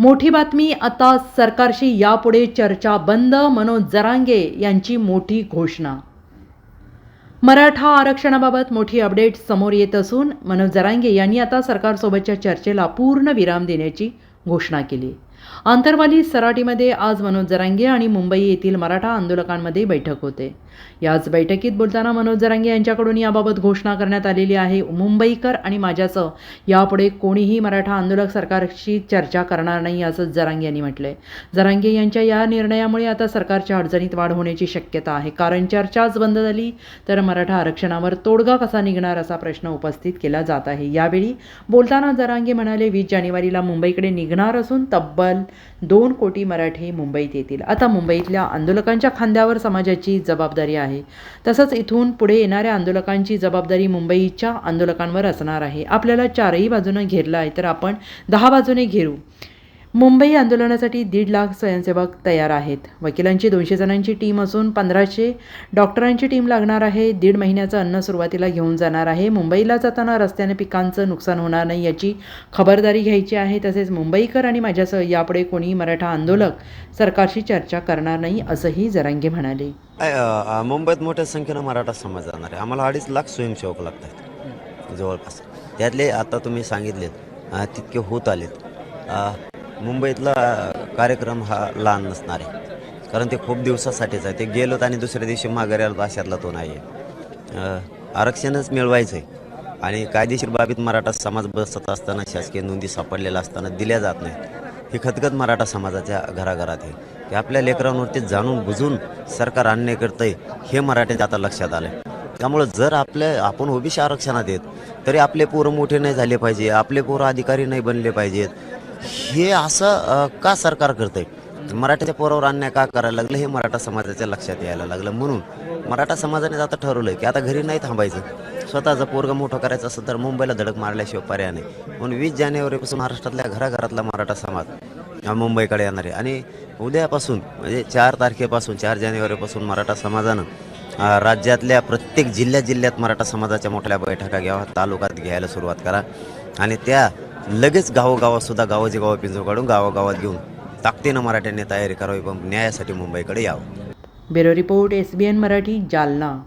मोठी बातमी आता सरकारशी यापुढे चर्चा बंद मनोज जरांगे यांची मोठी घोषणा. मराठा आरक्षणाबाबत मोठी अपडेट समोर येत असून मनोज जरांगे यांनी आता सरकारसोबतच्या चर्चेला पूर्ण विराम देण्याची घोषणा केली. आंतरवाली सराटीमध्ये आज मनोज जरांगे आणि मुंबई येथील मराठा आंदोलकांमध्ये बैठक होते. याच बैठकीत बोलताना मनोज जरांगे यांच्याकडून याबाबत घोषणा करण्यात आलेली आहे. मुंबईकर आणि माझ्यासह यापुढे कोणीही मराठा आंदोलक सरकारशी चर्चा करणार नाही असं जरांगे यांनी म्हटलंय. जरांगे यांच्या या निर्णयामुळे आता सरकारच्या अडचणीत वाढ होण्याची शक्यता आहे. कारण चर्चाच बंद झाली तर मराठा आरक्षणावर तोडगा कसा निघणार असा प्रश्न उपस्थित केला जात आहे. यावेळी बोलताना जरांगे म्हणाले वीस जानेवारीला मुंबईकडे निघणार असून तब्बल दोन कोटी मराठी मुंबईत येतील. आता मुंबईतल्या आंदोलकांच्या खांद्यावर समाजाची जबाबदारी आहे. तसंच इथून पुढे येणाऱ्या आंदोलकांची जबाबदारी मुंबईच्या आंदोलकांवर असणार आहे. आपल्याला चारही बाजूनं घेरलं आहे तर आपण दहा बाजूने घेरू. मुंबई आंदोलनासाठी दीड लाख स्वयंसेवक तयार आहेत. वकिलांची दोनशे जणांची टीम असून पंधराशे डॉक्टरांची टीम लागणार आहे. दीड महिन्याचं अन्न सुरुवातीला घेऊन जाणार आहे. मुंबईला जाताना रस्त्याने पिकांचं नुकसान होणार नाही याची खबरदारी घ्यायची आहे. तसेच मुंबईकर आणि माझ्यासह यापुढे कोणी मराठा आंदोलक सरकारशी चर्चा करणार नाही असंही जरांगे म्हणाले. मुंबईत मोठ्या संख्येनं मराठा समाज जाणार आहे. आम्हाला अडीच लाख स्वयंसेवक लागत आहेत जवळपास. त्यातले आता तुम्ही सांगितलेत तितके होत आलेत. मुंबईतला कार्यक्रम हा लहान नसणार आहे. कारण ते खूप दिवसासाठीच आहे. ते गेलोत आणि दुसऱ्या दिवशी माघारी आलो अशातला तो नाही आहे. आरक्षणच मिळवायचं आहे आणि कायदेशीर बाबीत मराठा समाज बसत असताना शासकीय नोंदी सापडलेल्या असताना दिल्या जात नाहीत. ही खतखत मराठा समाजाच्या घराघरात आहे. की आपल्या लेकरांवरती जाणून बुजून सरकार अन्याय आहे हे मराठ्याच्या आता लक्षात आलं त्यामुळं जर आपल्या आपण ओबीसी आरक्षणात येत तरी आपले पोरं मोठे नाही झाले पाहिजे आपले पोरं अधिकारी नाही बनले पाहिजेत. हे असं का सरकार करतंय? मराठ्याच्या पोरावर अन्याय का करायला लागलं? हे मराठा समाजाच्या लक्षात यायला लागलं. म्हणून मराठा समाजाने आता ठरवलं की आता घरी नाही थांबायचं. स्वतःचा पोरगा मोठं करायचं असेल तर मुंबईला धडक मारल्याशिवाय पर्याय नाही. म्हणून वीस जानेवारीपासून महाराष्ट्रातल्या घराघरातला मराठा समाज मुंबईकडे येणार आहे. आणि उद्यापासून म्हणजे चार तारखेपासून चार जानेवारीपासून मराठा समाजानं राज्यातल्या प्रत्येक जिल्ह्या जिल्ह्यात मराठा समाजाच्या मोठ्या बैठका घ्यावा तालुक्यात घ्यायला सुरुवात करा. आणि त्या लगेच गावोगावातसुद्धा गावाचे गाव गावं पिंजू काढून गावागावात घेऊन ताकदीनं मराठ्यांनी तयारी करावी पण न्यायासाठी मुंबईकडे यावं. Bureau report S B N Marathi Jalna.